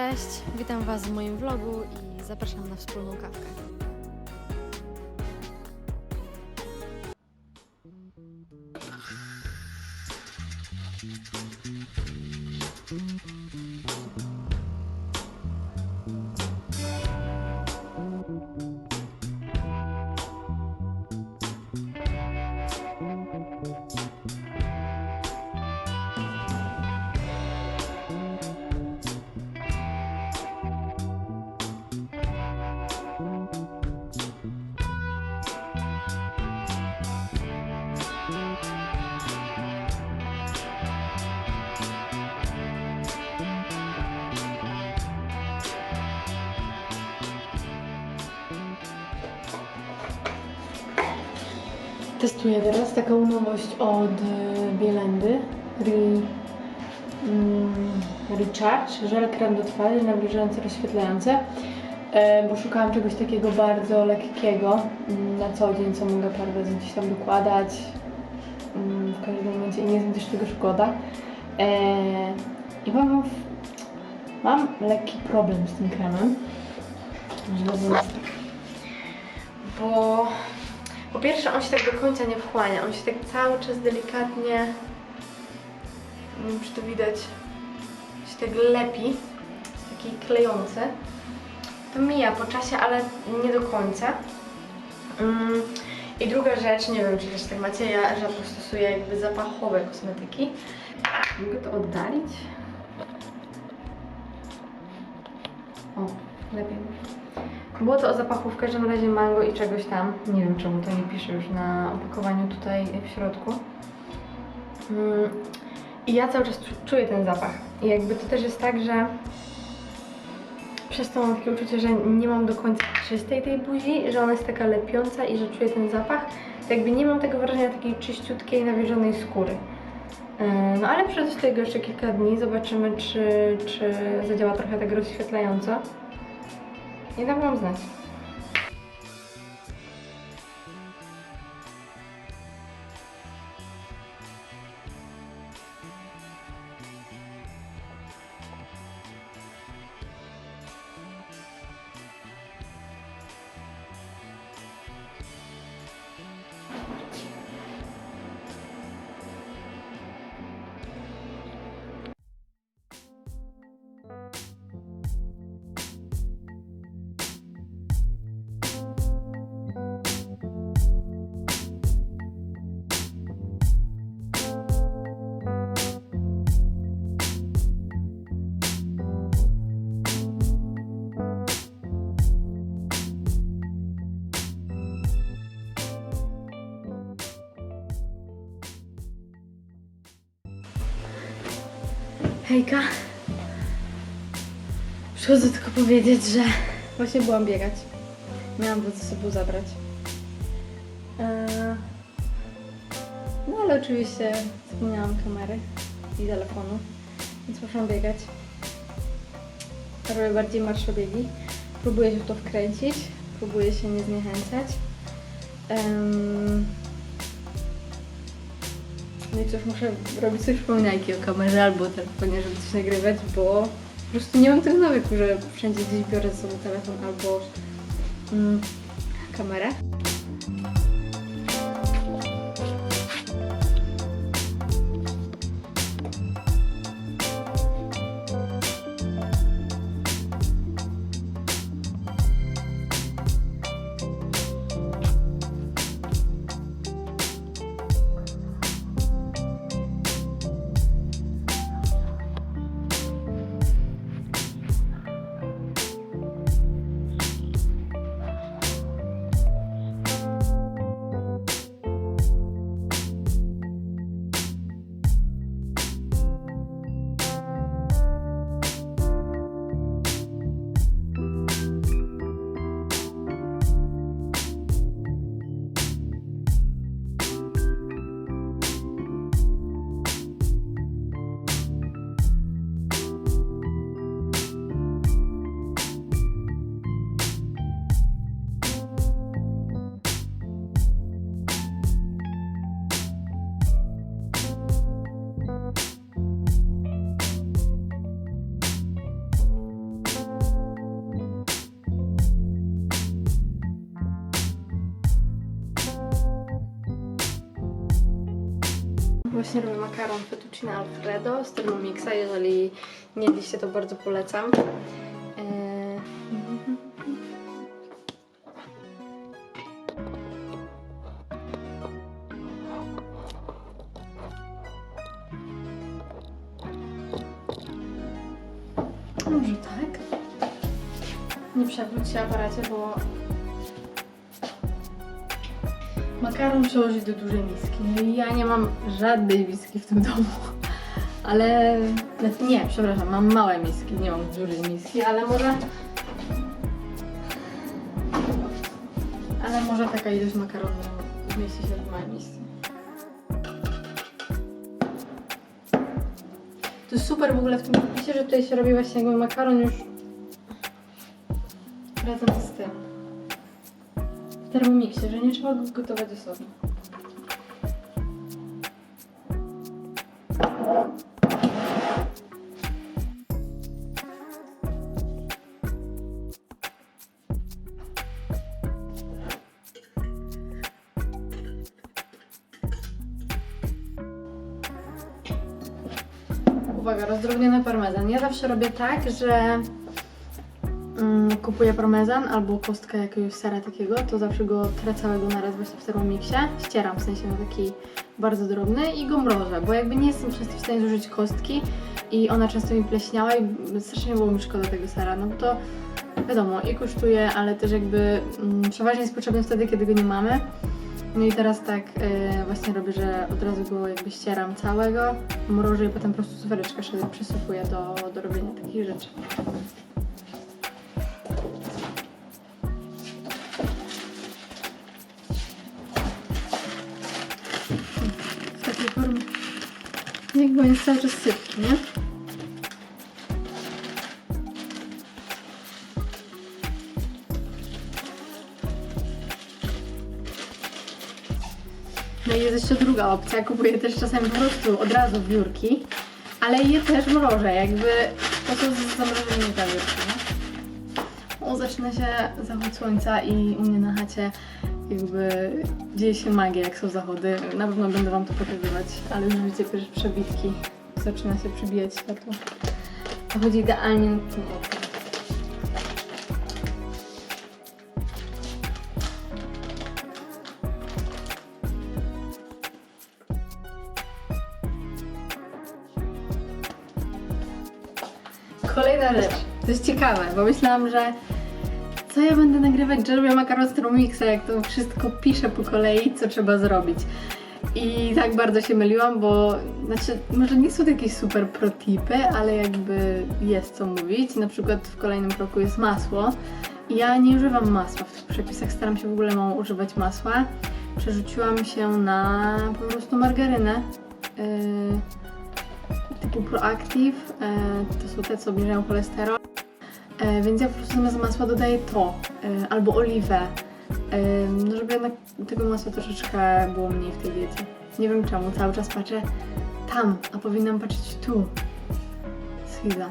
Cześć, witam Was w moim vlogu i zapraszam na wspólną kawkę. Testuję teraz taką nowość od y, Bielendy. Re, mm, Recharge, żel krem do twarzy nawilżający, rozświetlający. E, bo szukałam czegoś takiego bardzo lekkiego mm, na co dzień, co mogę razy gdzieś tam dokładać mm, w każdym momencie i nie jest też tego szkoda. E, I mam, lekki problem z tym kremem. Bo po pierwsze, on się tak do końca nie wchłania. On się tak cały czas delikatnie, nie wiem czy to widać, się tak lepi. Jest taki klejący. To mija po czasie, ale nie do końca. Mm. I druga rzecz, nie wiem czy też tak macie, ja rzadko stosuję jakby zapachowe kosmetyki. Mogę to oddalić? O, lepiej. Było to o zapachu w każdym razie mango i czegoś tam. Nie wiem czemu to nie pisze już na opakowaniu tutaj w środku. Mm, I ja cały czas czu- czuję ten zapach. I jakby to też jest tak, że przez to mam takie uczucie, że nie mam do końca czystej tej buzi, że ona jest taka lepiąca i że czuję ten zapach. To jakby nie mam tego wrażenia takiej czyściutkiej, nawilżonej skóry. Yy, No ale przetestuję go jeszcze kilka dni, zobaczymy czy, czy zadziała trochę tak rozświetlająco. I dam wam znać. Hejka. Przychodzę tylko powiedzieć, że właśnie byłam biegać. Miałam ze sobą zabrać. Eee, No ale oczywiście zapomniałam kamery i telefonu, więc muszę biegać. Robię bardziej marszobiegi. Próbuję się w to wkręcić, próbuję się nie zniechęcać. Em, no i cóż, muszę robić sobie przypomniajki o kamerze albo telefonie, żeby coś nagrywać, bo po prostu nie mam tego nawyku, że wszędzie gdzieś biorę ze sobą telefon albo mm, kamerę. Właśnie robię makaron fettuccine alfredo z Thermomixa. Jeżeli nie jedliście, to bardzo polecam. Eee... Może tak? Nie przewróć się aparacie, bo makaron przełożyć do dużej miski. No ja nie mam żadnej miski w tym domu. Ale. znaczy Nie, przepraszam, mam małe miski, nie mam dużej miski, ale może. Ale może taka ilość makaronu zmieści się w małej misce. To jest super w ogóle w tym przepisie, że tutaj się robi właśnie jakby makaron już razem z tym. W że nie trzeba go gotować osobno. Uwaga, rozdrobniony parmezan. Ja zawsze robię tak, że kupuję parmezan albo kostkę jakiegoś sera takiego, to zawsze go trę całego naraz właśnie w termomiksie. Ścieram w sensie na taki bardzo drobny i go mrożę, bo jakby nie jestem często w stanie zużyć kostki i ona często mi pleśniała i strasznie było mi szkoda tego sera, no bo to wiadomo i kosztuje, ale też jakby mm, przeważnie jest potrzebny wtedy, kiedy go nie mamy. No i teraz tak y, właśnie robię, że od razu go jakby ścieram całego, mrożę i potem po prostu sufereczkę przysypuję do, do robienia takich rzeczy. Jakby on jest cały czas sypki, nie? No i jest jeszcze druga opcja. Kupuję też czasami po prostu od razu wiórki, ale je też mrożę, jakby po prostu z zamrożeniem wiórki, nie? O, zaczyna się zachód słońca i u mnie na chacie jakby dzieje się magia, jak są zachody. Na pewno będę Wam to pokazywać, ale już widzicie pierwsze przebitki. Zaczyna się przybijać światło. To chodzi idealnie tym. Kolejna rzecz. To jest ciekawe, bo myślałam, że co ja będę nagrywać, makaron z Thermomixa, jak to wszystko piszę po kolei, co trzeba zrobić. I tak bardzo się myliłam, bo znaczy, może nie są to jakieś super protipy, ale jakby jest co mówić. Na przykład w kolejnym kroku jest masło. Ja nie używam masła w tych przepisach, staram się w ogóle mało używać masła. Przerzuciłam się na po prostu margarynę. Yy, typu Proactive, yy, to są te, co obniżają cholesterol. E, więc ja po prostu zamiast masła dodaję to, e, albo oliwę, e, no żeby jednak tego masła troszeczkę było mniej w tej diecie. Nie wiem czemu, cały czas patrzę tam, a powinnam patrzeć tu. Schiza.